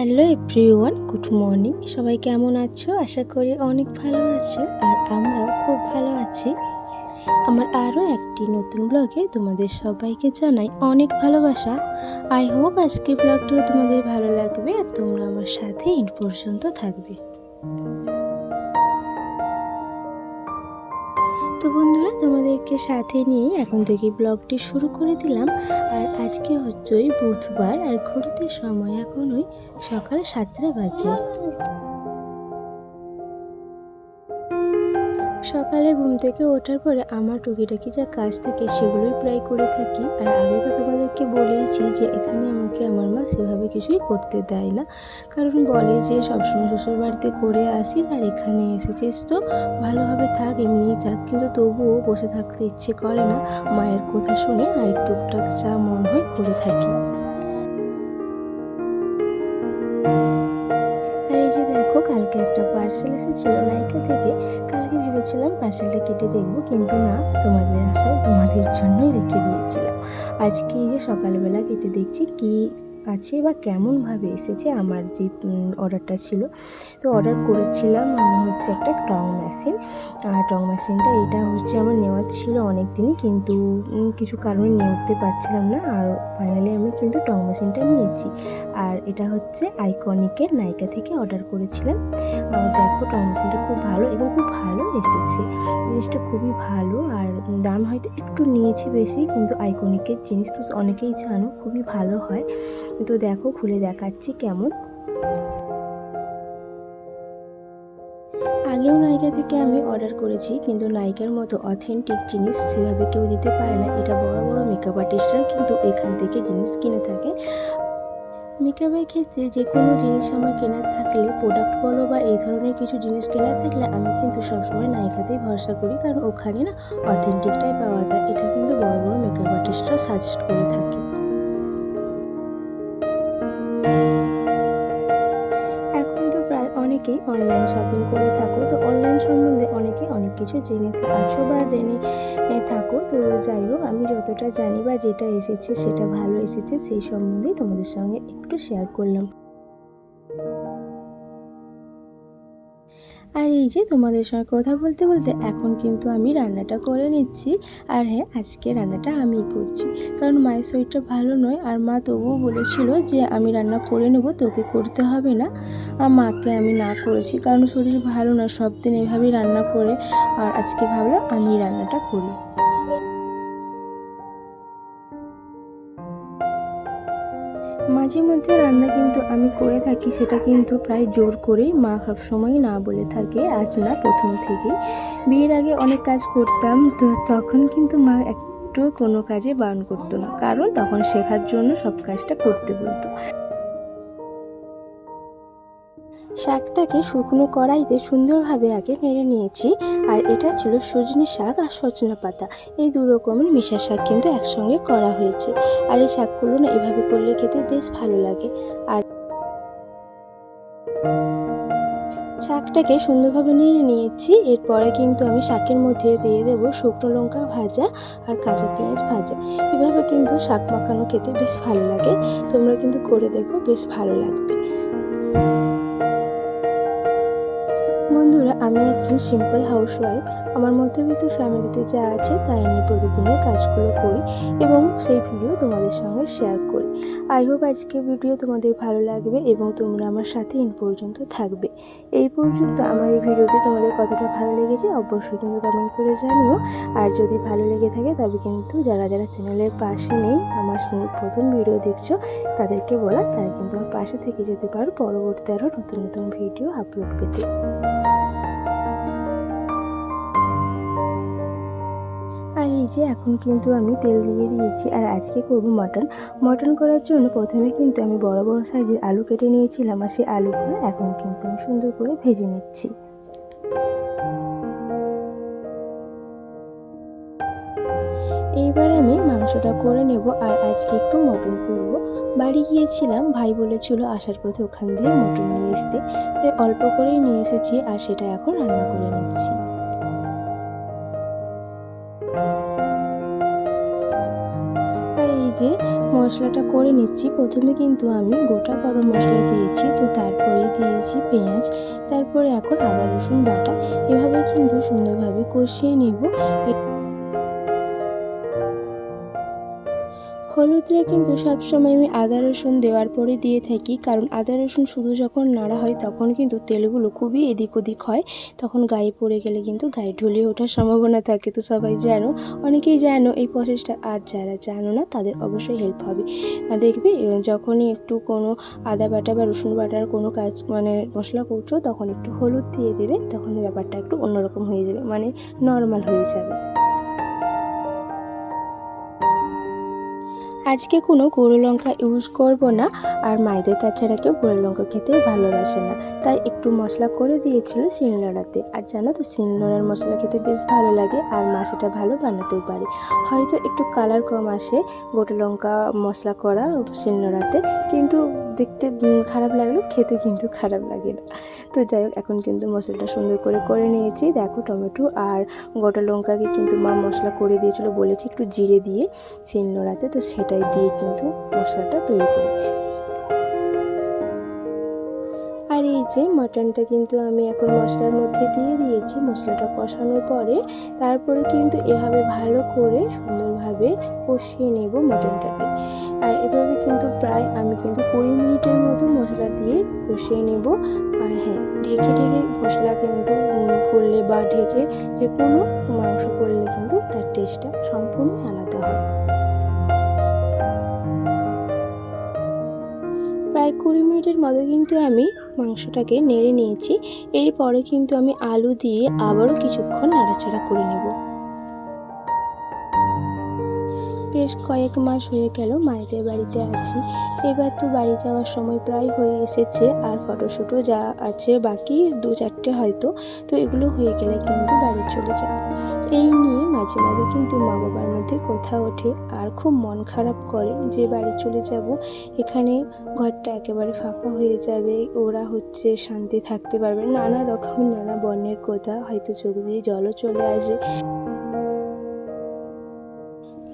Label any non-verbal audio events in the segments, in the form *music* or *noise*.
Hello everyone good morning সবাই কেমন আছো? আশা করি অনেক ভালো আছো আর আমরাও খুব ভালো আছি। আমার আরও একটি নতুন ব্লগে তোমাদের সবাইকে জানাই অনেক ভালোবাসা। আই হোপ আজকে ব্লগটিও তোমাদের ভালো লাগবে আর তোমরা আমার সাথে ইন পর্যন্ত থাকবে। তো বন্ধুরা, তোমাদেরকে সাথে নিয়ে এখন থেকে ব্লগটি শুরু করে দিলাম। আর আজকে হচ্ছে বুধবার আর ঘুরতে সময় এখন ওই সকাল সাতটা বাজে। সকালে ঘুম থেকে ওঠার পরে আমার টুকিটাকি যা কাজ থাকে সেগুলোই প্রায় করে থাকি। আর আগে তো তোমাদেরকে বলেইছি যে এখানে আমাকে আমার মা সেভাবে কিছুই করতে দেয় না। কারণ বলে যে সবসময় শ্বশুর বাড়িতে করে আসিস আর এখানে এসেছিস তো, ভালোভাবে থাক, এমনিই থাক। কিন্তু তবুও বসে থাকতে ইচ্ছে করে না। মায়ের কথা শুনে আর টুকটাক যা মন হয় করে থাকি। যে দেখো, কালকে একটা পার্সেল এসেছিল নাইকা থেকে। কালকে ভেবেছিলাম পার্সেলটা কেটে দেখব, কিন্তু না, তোমাদের আশায় তোমাদের জন্যই রেখে দিয়েছিলাম। আজকে এই যে সকালবেলা কেটে দেখছি কি আছে বা কেমনভাবে এসেছে আমার যে অর্ডারটা ছিল, তো অর্ডার করেছিলাম হচ্ছে একটা টং মেশিন। আর টং মেশিনটা এটা হচ্ছে আমার নেওয়ার ছিল অনেক দিনই কিন্তু কিছু কারণে নিয়ে উঠতে পারছিলাম না। আর ফাইনালি আমি কিন্তু টং মেশিনটা নিয়েছি। আর এটা হচ্ছে আইকনিকের নাইকা থেকে অর্ডার করেছিলাম। দেখো টং মেশিনটা খুব ভালো এবং খুব ভালো এসেছে। জিনিসটা খুবই ভালো আর দাম হয়তো একটু নিয়েছি বেশি, কিন্তু আইকনিকের জিনিস তো অনেকেই জানো, খুবই ভালো হয়। তো দেখো খুলে দেখাচ্ছি কেমন। আগেও নায়িকা থেকে আমি অর্ডার করেছি, কিন্তু নায়িকার মতো অথেন্টিক জিনিস সেভাবে কেউ দিতে পারে না। এটা বড় বড় মেকআপ আর্টিস্টরা কিন্তু এখান থেকে জিনিস কিনে থাকে। মেকআপের ক্ষেত্রে যে কোনো জিনিস আমার কেনার থাকলে প্রোডাক্ট বলো বা এই ধরনের কিছু জিনিস কেনার থাকলে আমি কিন্তু সবসময় নায়িকাতেই ভরসা করি, কারণ ওখানে না অথেন্টিকটাই পাওয়া যায়। এটা কিন্তু বড় বড় মেকআপ আর্টিস্টরা সাজেস্ট করে থাকে। অনেকেই অনলাইন শপিং করে থাকো। তো অনলাইন সম্বন্ধে অনেকে অনেক কিছু জেনে আছো বা জেনে থাকো। তো যাই হোক, আমি যতটা জানি বা যেটা এসেছে, সেটা ভালো এসেছে, সেই সম্বন্ধেই তোমাদের সঙ্গে একটু শেয়ার করলাম। আর এই যে তোমাদের সঙ্গে কথা বলতে বলতে এখন কিন্তু আমি রান্নাটা করে নিচ্ছি। আর হ্যাঁ আজকে রান্নাটা আমি করছি। কারণ মায়ের শরীরটা ভালো নয়। আর মা তবুও বলেছিল যে আমি রান্না করে নেব, তোকে করতে হবে না। আর মাকে আমি না করেছি, কারণ শরীর ভালো না সব দিন এভাবেই রান্না করে। আর আজকে ভাবলাম আমি রান্নাটা করি। মাঝে মধ্যে রান্না কিন্তু আমি করে থাকি, সেটা কিন্তু প্রায় জোর করেই মা সবসময় না বলে থাকে, আজ না, প্রথম থেকে বিয়ের আগে অনেক কাজ করতাম, তো তখন কিন্তু মা একটু কোনো কাজে বারণ করতো না, কারণ তখন শেখার জন্য সব কাজটা করতে বলতো। শাকটাকে শুকনো কড়াইতে সুন্দরভাবে আগে নেড়ে নিয়েছি, আর এটা ছিল সজনে শাক আর সজনা পাতা। এই দু রকমের মিশা শাক কিন্তু একসঙ্গে করা হয়েছে। আর এই শাকগুলো না এভাবে করলে খেতে বেশ ভালো লাগে। আর শাকটাকে সুন্দরভাবে নেড়ে নিয়েছি। এরপরে কিন্তু আমি শাকের মধ্যে দিয়ে দেবো শুকনো লঙ্কা ভাজা আর কাঁচা পেঁয়াজ ভাজা। এভাবে কিন্তু শাক মাখানো খেতে বেশ ভালো লাগে। তোমরা কিন্তু করে দেখো, বেশ ভালো লাগবে। বন্ধুরা, আমি একজন সিম্পল হাউসওয়াইফ আমার মধ্যবিত্ত ফ্যামিলিতে যা আছে, তাই নিয়ে প্রতিদিনের কাজগুলো করি এবং সেই ভিডিও তোমাদের সঙ্গে শেয়ার করি। আই হোপ আজকে ভিডিও তোমাদের ভালো লাগবে এবং তোমরা আমার সাথে ইন পর্যন্ত থাকবে। এই পর্যন্ত আমার এই ভিডিওটি তোমাদের কতটা ভালো লেগেছে, অবশ্যই কিন্তু কমেন্ট করে জানিও। আর যদি ভালো লেগে থাকে, তবে কিন্তু যারা যারা চ্যানেলের পাশে নেই, আমার প্রথম ভিডিও দেখছ, তাদেরকে বলা, তারা কিন্তু আমার পাশে থেকে যেতে পারো। পরবর্তী আরও নতুন নতুন ভিডিও আপলোড পেতে। যে এখন কিন্তু আমি তেল দিয়ে দিয়েছি আর আজকে করব মটন। মটন করার জন্য প্রথমে কিন্তু আমি বড় বড় সাইজের আলু কেটে নিয়েছিলাম আর সেই আলুগুলো এখন কিন্তু আমি সুন্দর করে ভেজে নিচ্ছি। এইবার আমি মাংসটা করে নেব আর আজকে একটু মটন করব। বাড়ি গিয়েছিলাম, ভাই বলেছিল আসার পথে ওখান দিয়ে মটন নিয়ে আসতে। তাই অল্প করেই নিয়ে এসেছি আর সেটা এখন রান্না করে নিচ্ছি। যে মশলাটা করে নিচ্ছি, প্রথমে কিন্তু আমি গোটা গরম মশলা দিয়েছি, তো তারপরে দিয়েছি পেঁয়াজ, তারপরে এখন আদা রসুন বাটা। এভাবে কিন্তু সুন্দরভাবে কষিয়ে নেব। হলুদটা কিন্তু সবসময় আমি আদা, রসুন দেওয়ার পরে দিয়ে থাকি। কারণ আদা, রসুন শুধু যখন নাড়া হয় তখন কিন্তু তেলগুলো খুবই এদিক ওদিক হয়। তখন গায়ে পড়ে গেলে কিন্তু গায়ে ঢুলিয়ে ওঠার সম্ভাবনা থাকে। তো সবাই জানো, অনেকেই জানো এই প্রসেসটা আর যারা জানো না, তাদের অবশ্যই হেল্প হবে। দেখবে যখনই একটু কোনো আদা বাটা বা রসুন বাটার কোনো কাজ মানে মশলা করছ, তখন একটু হলুদ দিয়ে দেবে, তখন ব্যাপারটা একটু অন্যরকম হয়ে যাবে। মানে নর্মাল হয়ে যাবে। আজকে কোনো গুঁড়ো লঙ্কা ইউজ করব না, আর মায়েদের তাছাড়া কেউ গুঁড়ো লঙ্কা খেতে ভালোবাসে না। তাই একটু মশলা করে দিয়েছিল শিলনোড়াতে। আর জানো তো, শিলনোড়ার মশলা খেতে বেশ ভালো লাগে, আর মা সেটা ভালো বানাতেও পারে। হয়তো একটু কালার কম আসে গোটা লঙ্কা মশলা করা শিলনোড়াতে, কিন্তু দেখতে খারাপ লাগল, খেতে কিন্তু খারাপ লাগে না। তো যাই হোক, এখন কিন্তু মশলাটা সুন্দর করে করে নিয়েছি। দেখো টমেটো আর গোটা লঙ্কাকে কিন্তু মা মশলা করে দিয়েছিল বলেছি একটু জিরে দিয়ে শিলনোড়াতে তো সেটাই দিয়ে কিন্তু মশলাটা তৈরি করেছি। আর এই যে মাটনটা কিন্তু আমি এখন মশলার মধ্যে দিয়ে দিয়েছি। মশলাটা কষানোর পরে, তারপরে কিন্তু এভাবে ভালো করে সুন্দরভাবে কষিয়ে নেব মাটনটাকে। আর এভাবে কিন্তু প্রায় আমি কিন্তু কুড়ি মিনিটের মতো মশলা দিয়ে কষিয়ে নেব। আর হ্যাঁ ঢেকে ঢেকে মশলা কিন্তু করলে বা ঢেকে যে কোনো মাংস করলে কিন্তু তার টেস্টটা সম্পূর্ণ আলাদা হয়। প্রায় কুড়ি মিনিটের মতো কিন্তু আমি মাংসটাকে নেড়ে নিয়েছি। এরপরে কিন্তু আমি আলু দিয়ে আবারও কিছুক্ষণ নাড়াচাড়া করে নেব। বেশ কয়েক মাস হয়ে গেল মায়েদের বাড়িতে আছি। এবার তো বাড়ি যাওয়ার সময় প্রায় হয়ে এসেছে, আর ফটোশ্যুটও যা আছে বাকি দু চারটে হয়তো, তো এগুলো হয়ে গেলে কিন্তু বাড়ি চলে যাব। এই নিয়ে মাঝে মাঝে কিন্তু মা বাবার মধ্যে কথা ওঠে, আর খুব মন খারাপ করে যে বাড়ি চলে যাব, এখানে ঘরটা একেবারে ফাঁকা হয়ে যাবে, ওরা হচ্ছে শান্তি থাকতে পারবে। নানা রকম নানা বর্ণের কথা হয়তো চোখ দিয়ে জলও চলে আসে।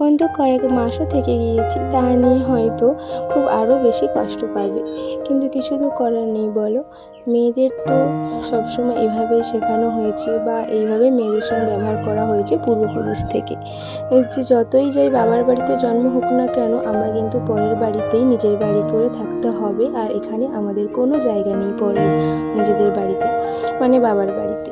এখন তো কয়েক মাসও থেকে গিয়েছি, তা নিয়ে হয়তো খুব আরও বেশি কষ্ট পাবে। কিন্তু কিছু তো করার নেই, বলো। মেয়েদের তো সবসময় এভাবেই শেখানো হয়েছে বা এইভাবে মেয়েদের সঙ্গে ব্যবহার করা হয়েছে পূর্বপুরুষ থেকে। যে যতই যাই বাবার বাড়িতে জন্ম হোক না কেন, আমরা কিন্তু পরের বাড়িতেই নিজের বাড়ি করে থাকতে হবে আর এখানে আমাদের কোনো জায়গা নেই পরের নিজেদের বাড়িতে মানে বাবার বাড়িতে।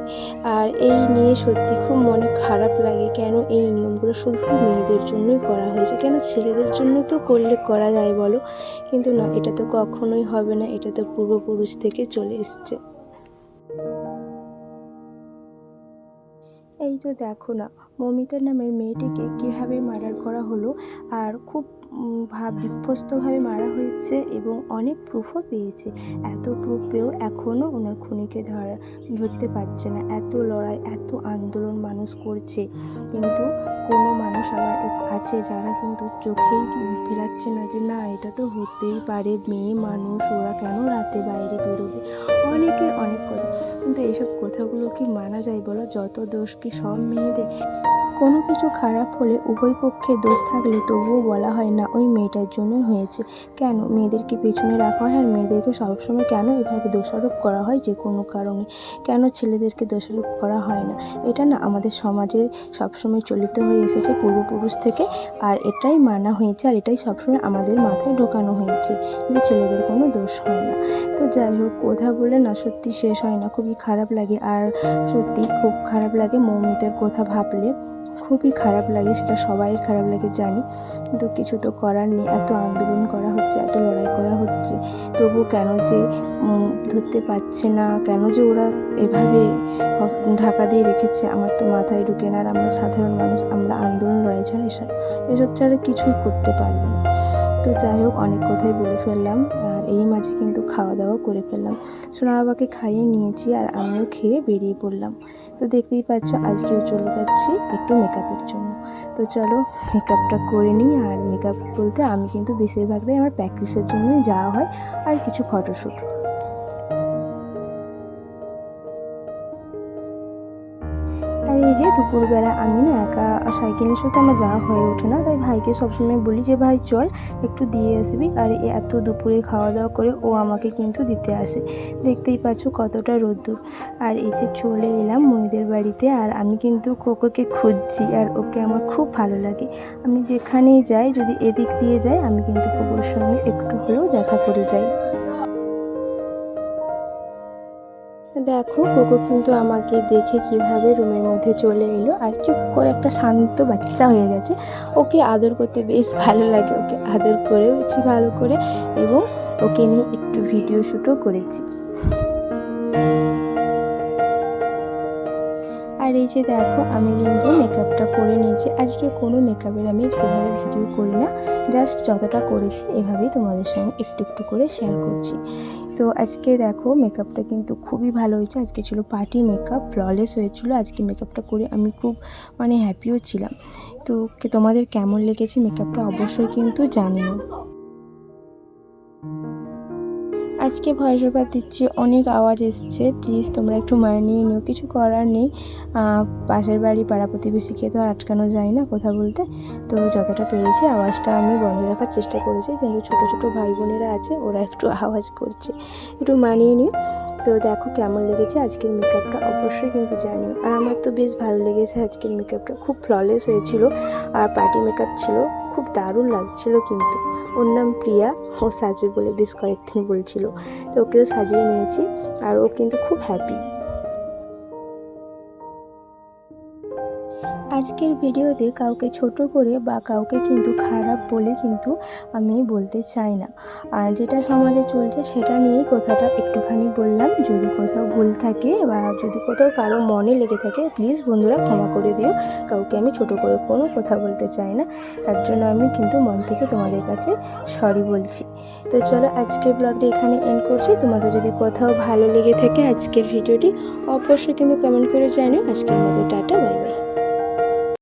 আর এই নিয়ে সত্যি খুব মনে খারাপ লাগে কেন এই নিয়মগুলো শুধু মেয়েদের জন্যই করা হয়েছে। কেন ছেলেদের জন্য তো করলে করা যায় বলো? কিন্তু না, এটা তো কখনোই হবে না, এটা তো পূর্বপুরুষ থেকে চলে এসছে। এই তো দেখো না মমিতা নামের মেয়েটিকে কীভাবে মার্ডার করা হলো আর খুব ভাব বিধ্বস্তভাবে মারা হয়েছে এবং অনেক প্রুফও পেয়েছে। এত প্রুফ পেয়েও এখনও ওনার খুনিকে ধরা, ধরতে পারছে না। এত লড়াই, এত আন্দোলন মানুষ করছে। কিন্তু কোনো মানুষ আবার আছে যারা কিন্তু চোখেই ফেরাচ্ছে না যে, না, এটা তো হতেই পারে, মেয়ে মানুষ, ওরা কেন রাতে বাইরে বেরোবে? অনেকের অনেক কথা। কিন্তু এইসব কথাগুলো কি মানা যায় বলো? যত দোষ কি সব মেয়েদের? কোনো কিছু খারাপ হলে উভয় পক্ষে দোষ থাকলে তবুও বলা হয়, না, ওই মেয়েটার জন্যই হয়েছে। কেন? মেয়েদেরকে পেছনে রাখা হয় আর মেয়েদেরকে সবসময় কেন এভাবে দোষারোপ করা হয় যে কোনো কারণে? কেন ছেলেদেরকে দোষারোপ করা হয় না? এটা না আমাদের সমাজের সবসময় চলিত হয়ে এসেছে পূর্বপুরুষ থেকে, আর এটাই মানা হয়েছে আর এটাই সবসময় আমাদের মাথায় ঢোকানো হয়েছে যে ছেলেদের কোনো দোষ হয় না। তো যাই হোক, কথা বলে না, সত্যি শেষ হয় না। খুবই খারাপ লাগে আর সত্যি খুব খারাপ লাগে মৌমিতার কথা ভাবলে। খুবই খারাপ লাগে, সেটা সবাইয়ের খারাপ লাগে, জানি। কিন্তু কিছু তো করার নেই, এত আন্দোলন করা হচ্ছে, এত লড়াই করা হচ্ছে। তবু কেন যে ধরতে পারছে না, কেন যে ওরা এভাবে ঢাকা দিয়ে রেখেছে, আমার তো মাথায় ঢুকে না। আর আমরা সাধারণ মানুষ, আমরা আন্দোলন, লড়াই ছাড়া এসব এসব ছাড়া কিছুই করতে পারব না। তো যাই হোক, অনেক কথাই বলে ফেললাম। এই মাঝে কিন্তু খাওয়া দাওয়া করে ফেললাম। সোনা বাবাকে খাইয়ে নিয়েছি আর আমিও খেয়ে বেরিয়ে পড়লাম। তো দেখতেই পাচ্ছ, আজকেও চলে যাচ্ছি একটু মেকআপের জন্য। তো চলো মেকআপটা করে নিই আর মেকআপ বলতে আমি কিন্তু বেশিরভাগটাই আমার প্র্যাকটিসের জন্যই যাওয়া হয় আর কিছু ফটোশ্যুট যে দুপুরবেলা আমি না একা সাইকেলের সাথে আমার যাওয়া হয়ে ওঠে না, তাই ভাইকে সবসময় বলি যে, ভাই, চল, একটু দিয়ে আসবি। আর এত দুপুরে খাওয়া দাওয়া করে ও আমাকে কিন্তু দিতে আসে। দেখতেই পাচ্ছ কতটা রোদ্দুর। আর এই যে চলে এলাম মনিদের বাড়িতে, আর আমি কিন্তু কোকোকে খুঁজছি, আর ওকে আমার খুব ভালো লাগে। আমি যেখানেই যাই, যদি এদিক দিয়ে যাই, আমি কিন্তু কোকোর সঙ্গে একটু হলেও দেখা করে যাই। দেখো, কোকো কিন্তু আমাকে দেখে কীভাবে রুমের মধ্যে চলে এলো আর চুপ করে একটা শান্ত বাচ্চা হয়ে গেছে। ওকে আদর করতে বেশ ভালো লাগে, ওকে আদর করেওছি ভালো করে এবং ওকে নিয়ে একটু ভিডিও শ্যুটও করেছি। আর এই যে দেখো, আমি কিন্তু মেকআপটা করে নিয়েছি। আজকে কোনো মেকআপের আমি সেভাবে ভিডিও করি না, জাস্ট যতটা করেছি এভাবেই তোমাদের সঙ্গে একটু একটু করে শেয়ার করছি। তো আজকে দেখো মেকআপটা কিন্তু খুবই ভালো হয়েছে। আজকে ছিল পার্টি মেকআপ ফ্ললেস হয়েছিল। আজকে মেকআপটা করে আমি খুব মানে হ্যাপিও ছিলাম। তো তোমাদের কেমন লেগেছে মেকআপটা অবশ্যই কিন্তু জানিও। আজকে ভয়েস ওভার দিচ্ছি, অনেক আওয়াজ এসছে। প্লিজ তোমরা একটু মানিয়ে নিও, কিছু করার নেই। পাশের বাড়ি পাড়া প্রতিবেশীকে তো আর আটকানো যায় না কথা বলতে। তো যতটা পেরেছি আওয়াজটা আমি বন্ধ রাখার চেষ্টা করেছি, কিন্তু ছোট ছোট ভাই বোনেরা আছে, ওরা একটু *laughs* আওয়াজ করছে। একটু মানিয়ে নিও। তো দেখো কেমন লেগেছে আজকের মেকআপটা। অবশ্যই কিন্তু জানিও। আর আমার তো বেশ ভালো লেগেছে আজকের মেকআপটা। খুব ফ্ললেস হয়েছিল। আর পার্টি মেকআপ ছিল। খুব দারুণ লাগছিল কিন্তু। ওর নাম প্রিয়া। ও সাজবে বলে বেশ কয়েকদিন বলছিল। তো ওকেও সাজিয়ে নিয়েছি। আর ও কিন্তু খুব হ্যাপি আজকের ভিডিওতে কাউকে ছোট করে বা কাউকে কিন্তু খারাপ বলে কিন্তু আমি বলতে চাই না। আর যেটা সমাজে চলছে সেটা নিয়েই কথাটা একটুখানি বললাম। যদি কোথাও ভুল থাকে বা যদি কোথাও কারও মনে লেগে থাকে প্লিজ বন্ধুরা ক্ষমা করে দিও। কাউকে আমি ছোট করে কোনো কথা বলতে চাই না। তার জন্য আমি কিন্তু মন থেকে তোমাদের কাছে সরি বলছি। তো চলো আজকের ব্লগটা এখানে এন্ড করছি। তোমাদের যদি কোথাও ভালো লেগে থাকে আজকের ভিডিওটি, অবশ্যই কিন্তু কমেন্ট করে জানিও। আজকের মতো টাটা বাই বাই